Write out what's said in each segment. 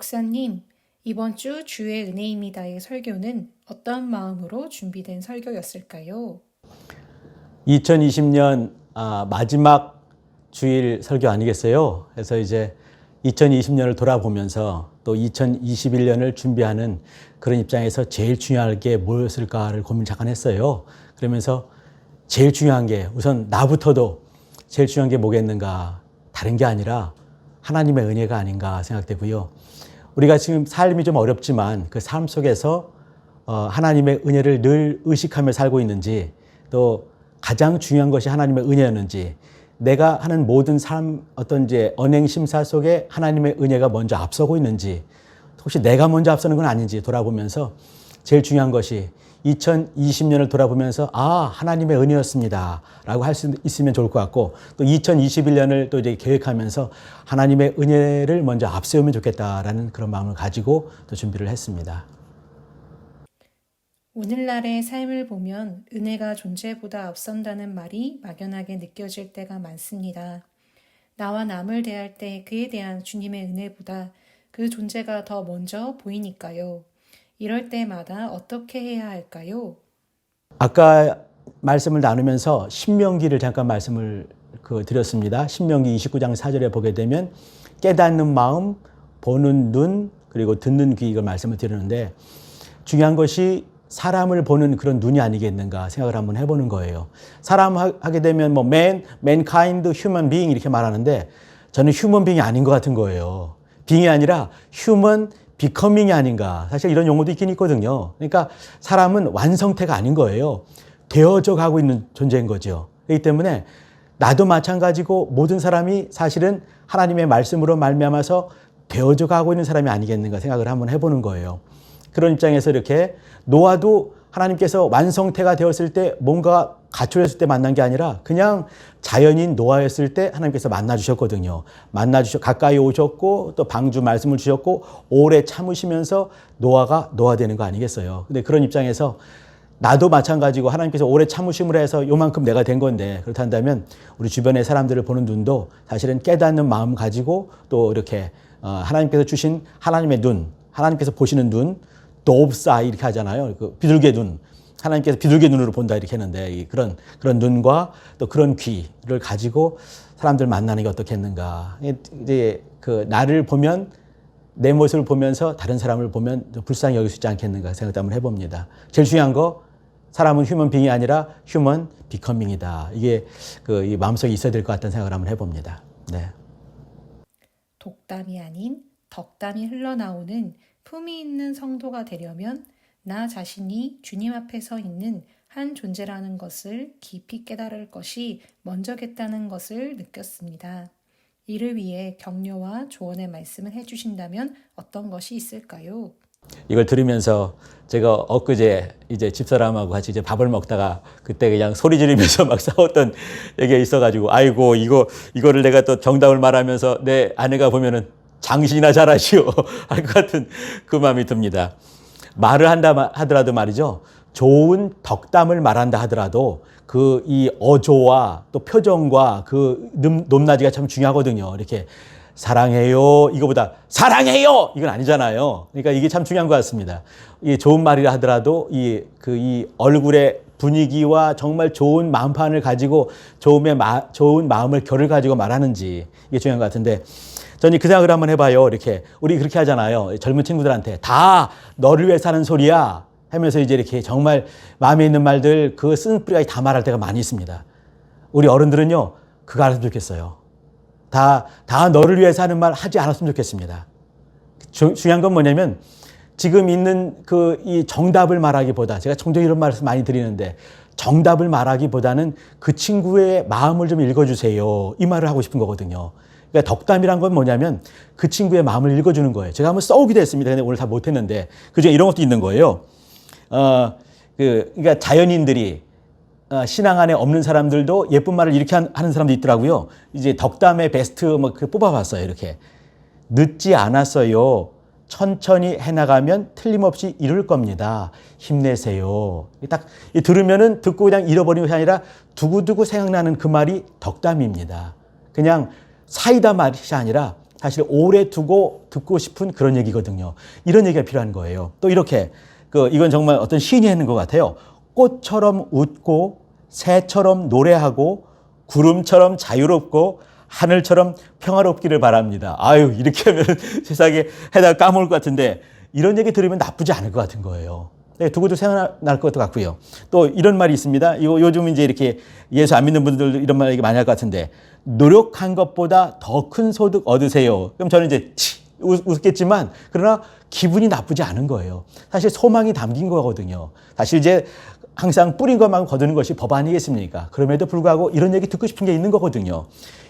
목사님, 이번 주 주의 은혜입니다의 설교는 어떤 마음으로 준비된 설교였을까요? 2020년 아, 마지막 주일 설교 아니겠어요? 그래서 이제 2020년을 돌아보면서 또 2021년을 준비하는 그런 입장에서 제일 중요한 게 뭐였을까를 고민 잠깐 했어요. 그러면서 제일 중요한 게 우선 나부터도 제일 중요한 게 뭐겠는가 다른 게 아니라 하나님의 은혜가 아닌가 생각되고요. 우리가 지금 삶이 좀 어렵지만 그 삶 속에서 어, 하나님의 은혜를 늘 의식하며 살고 있는지 또 가장 중요한 것이 하나님의 은혜였는지 내가 하는 모든 삶 어떤 이제 언행 심사 속에 하나님의 은혜가 먼저 앞서고 있는지 혹시 내가 먼저 앞서는 건 아닌지 돌아보면서 제일 중요한 것이 2020년을 돌아보면서 아 하나님의 은혜였습니다 라고 할 수 있으면 좋을 것 같고 또 2021년을 또 이제 계획하면서 하나님의 은혜를 먼저 앞세우면 좋겠다라는 그런 마음을 가지고 또 준비를 했습니다. 오늘날의 삶을 보면 은혜가 존재보다 앞선다는 말이 막연하게 느껴질 때가 많습니다. 나와 남을 대할 때 그에 대한 주님의 은혜보다 그 존재가 더 먼저 보이니까요. 이럴 때마다 어떻게 해야 할까요? 아까 말씀을 나누면서 신명기를 잠깐 말씀을 그 드렸습니다. 신명기 29장 4절에 보게 되면 깨닫는 마음, 보는 눈, 그리고 듣는 귀 이걸 말씀을 드리는데 중요한 것이 사람을 보는 그런 눈이 아니겠는가 생각을 한번 해보는 거예요. 사람 하게 되면 뭐 man, mankind, human being 이렇게 말하는데 저는 human being이 아닌 것 같은 거예요. being이 아니라 human becoming이 아닌가. 사실 이런 용어도 있긴 있거든요. 그러니까 사람은 완성태가 아닌 거예요. 되어져 가고 있는 존재인 거죠. 그렇기 때문에 나도 마찬가지고 모든 사람이 사실은 하나님의 말씀으로 말미암아서 되어져 가고 있는 사람이 아니겠는가 생각을 한번 해보는 거예요. 그런 입장에서 이렇게 노아도 하나님께서 완성태가 되었을 때 뭔가 갖춰졌을 때 만난 게 아니라 그냥 자연인 노아였을 때 하나님께서 만나 주셨거든요. 만나 주셔 가까이 오셨고 또 방주 말씀을 주셨고 오래 참으시면서 노아가 노아 되는 거 아니겠어요. 근데 그런 입장에서 나도 마찬가지고 하나님께서 오래 참으심을 해서 요만큼 내가 된 건데 그렇다면 우리 주변의 사람들을 보는 눈도 사실은 깨닫는 마음 가지고 또 이렇게 어, 하나님께서 주신 하나님의 눈, 하나님께서 보시는 눈, 도브사 이렇게 하잖아요. 그 비둘기 눈. 하나님께서 비둘기 눈으로 본다 이렇게 했는데 그런 그런 눈과 또 그런 귀를 가지고 사람들 만나는 게 어떻겠는가. 이제 그 나를 보면 내 모습을 보면서 다른 사람을 보면 불쌍히 여길 수 있지 않겠는가 생각 한번 해봅니다. 제일 중요한 거 사람은 휴먼 빙이 아니라 휴먼 비커밍이다. 이게 그 마음속에 있어야 될 것 같다는 생각을 한번 해봅니다. 네. 독담이 아닌 덕담이 흘러나오는 품이 있는 성도가 되려면 나 자신이 주님 앞에 서 있는 한 존재라는 것을 깊이 깨달을 것이 먼저겠다는 것을 느꼈습니다. 이를 위해 격려와 조언의 말씀을 해주신다면 어떤 것이 있을까요? 이걸 들으면서 제가 엊그제 이제 집사람하고 같이 이제 밥을 먹다가 그때 그냥 소리 지르면서 막 싸웠던 얘기가 있어가지고 아이고 이거 이거를 내가 또 정답을 말하면서 내 아내가 보면은 장신이나 잘하시오 할 것 같은 그 마음이 듭니다. 말을 한다 하더라도 말이죠. 좋은 덕담을 말한다 하더라도 그 이 어조와 또 표정과 그 높낮이가 참 중요하거든요. 이렇게 사랑해요. 이거보다 사랑해요. 이건 아니잖아요. 그러니까 이게 참 중요한 것 같습니다. 이 좋은 말이라 하더라도 이 그 이 얼굴의 분위기와 정말 좋은 마음판을 가지고 좋음의 마, 좋은 마음을 결을 가지고 말하는지 이게 중요한 것 같은데 저는 그 생각을 한번 해봐요. 이렇게 우리 그렇게 하잖아요. 젊은 친구들한테 다 너를 위해 사는 소리야 하면서 이제 이렇게 정말 마음에 있는 말들 그 쓴뿌리가 다 말할 때가 많이 있습니다. 우리 어른들은요 그거 알았으면 좋겠어요. 다, 다 너를 위해서 하는 말 하지 않았으면 좋겠습니다. 주, 중요한 건 뭐냐면 지금 있는 그 이 정답을 말하기보다 제가 종종 이런 말씀 많이 드리는데 정답을 말하기보다는 그 친구의 마음을 좀 읽어주세요. 이 말을 하고 싶은 거거든요. 그러니까 덕담이란 건 뭐냐면 그 친구의 마음을 읽어주는 거예요. 제가 한번 써오기도 했습니다. 근데 오늘 다 못했는데 그중에 이런 것도 있는 거예요. 어, 그, 그러니까 자연인들이 어, 신앙 안에 없는 사람들도 예쁜 말을 이렇게 하는 사람도 있더라고요. 이제 덕담의 베스트 뭐 그 뽑아봤어요. 이렇게 늦지 않았어요. 천천히 해나가면 틀림없이 이룰 겁니다. 힘내세요. 딱 들으면은 듣고 그냥 잃어버리는 것이 아니라 두고두고 생각나는 그 말이 덕담입니다. 그냥 사이다 말이 아니라 사실 오래 두고 듣고 싶은 그런 얘기거든요. 이런 얘기가 필요한 거예요. 또 이렇게 그 이건 정말 어떤 시인이 했는 것 같아요. 꽃처럼 웃고 새처럼 노래하고 구름처럼 자유롭고 하늘처럼 평화롭기를 바랍니다. 아유 이렇게 하면 세상에 해다 까먹을 것 같은데 이런 얘기 들으면 나쁘지 않을 것 같은 거예요. 네, 두고도 생각날 것도 같고요. 또 이런 말이 있습니다. 이거 요즘 이제 이렇게 예수 안 믿는 분들 이런 말 많이 할 것 같은데 노력한 것보다 더 큰 소득 얻으세요. 그럼 저는 이제 치, 웃, 웃겠지만 그러나 기분이 나쁘지 않은 거예요. 사실 소망이 담긴 거거든요. 사실 이제 항상 뿌린 것만 거두는 것이 법 아니겠습니까? 그럼에도 불구하고 이런 얘기 듣고 싶은 게 있는 거거든요.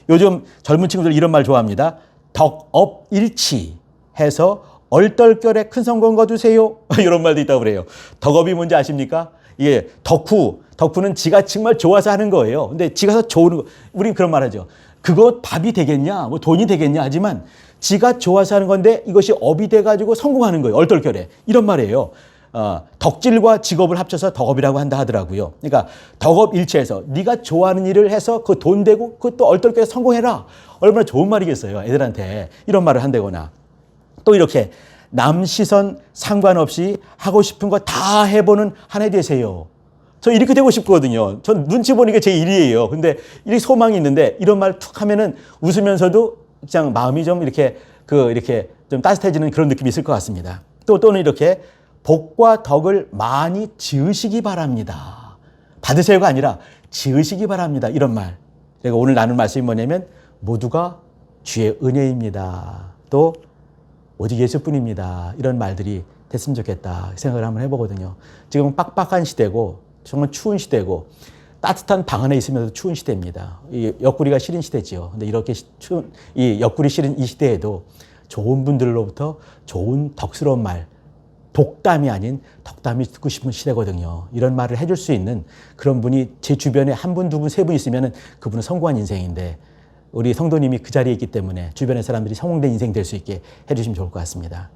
요즘 젊은 친구들 이런 말 좋아합니다. 덕업일치 해서 얼떨결에 큰 성공 거두세요. 이런 말도 있다고 그래요. 덕업이 뭔지 아십니까? 이게 덕후, 덕후는 지가 정말 좋아서 하는 거예요. 근데 지가 좋은 거, 우린 그런 말 하죠. 그거 밥이 되겠냐, 뭐 돈이 되겠냐 하지만 지가 좋아서 하는 건데 이것이 업이 돼가지고 성공하는 거예요. 얼떨결에. 이런 말이에요. 어, 덕질과 직업을 합쳐서 덕업이라고 한다 하더라고요. 그러니까 덕업 일체에서 네가 좋아하는 일을 해서 그 돈 되고 그것도 얼떨결에 성공해라. 얼마나 좋은 말이겠어요. 애들한테 이런 말을 한다거나 또 이렇게 남 시선 상관없이 하고 싶은 거 다 해보는 한 해 되세요. 저 이렇게 되고 싶거든요. 전 눈치 보는 게 제 일이에요. 근데 이렇게 소망이 있는데 이런 말 툭 하면은 웃으면서도 그냥 마음이 좀 이렇게 그 이렇게 좀 따뜻해지는 그런 느낌이 있을 것 같습니다. 또 또는 이렇게 복과 덕을 많이 지으시기 바랍니다. 받으세요가 아니라 지으시기 바랍니다. 이런 말. 제가 오늘 나눌 말씀이 뭐냐면 모두가 주의 은혜입니다. 또 오직 예수뿐입니다. 이런 말들이 됐으면 좋겠다 생각을 한번 해보거든요. 지금 빡빡한 시대고 정말 추운 시대고 따뜻한 방 안에 있으면서 추운 시대입니다. 이 옆구리가 시린 시대지요. 근데 이렇게 시- 추운 이 옆구리 시린 이 시대에도 좋은 분들로부터 좋은 덕스러운 말, 독담이 아닌 덕담이 듣고 싶은 시대거든요. 이런 말을 해줄 수 있는 그런 분이 제 주변에 한 분, 두 분, 세 분 있으면 그분은 성공한 인생인데 우리 성도님이 그 자리에 있기 때문에 주변의 사람들이 성공된 인생 될 수 있게 해주시면 좋을 것 같습니다.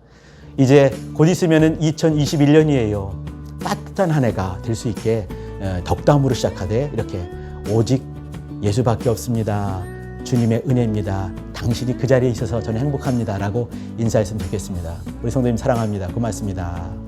이제 곧 있으면은 2021년이에요. 따뜻한 한 해가 될 수 있게 에, 덕담으로 시작하되 이렇게 오직 예수밖에 없습니다. 주님의 은혜입니다. 당신이 그 자리에 있어서 저는 행복합니다 라고 인사했으면 좋겠습니다. 우리 성도님 사랑합니다. 고맙습니다.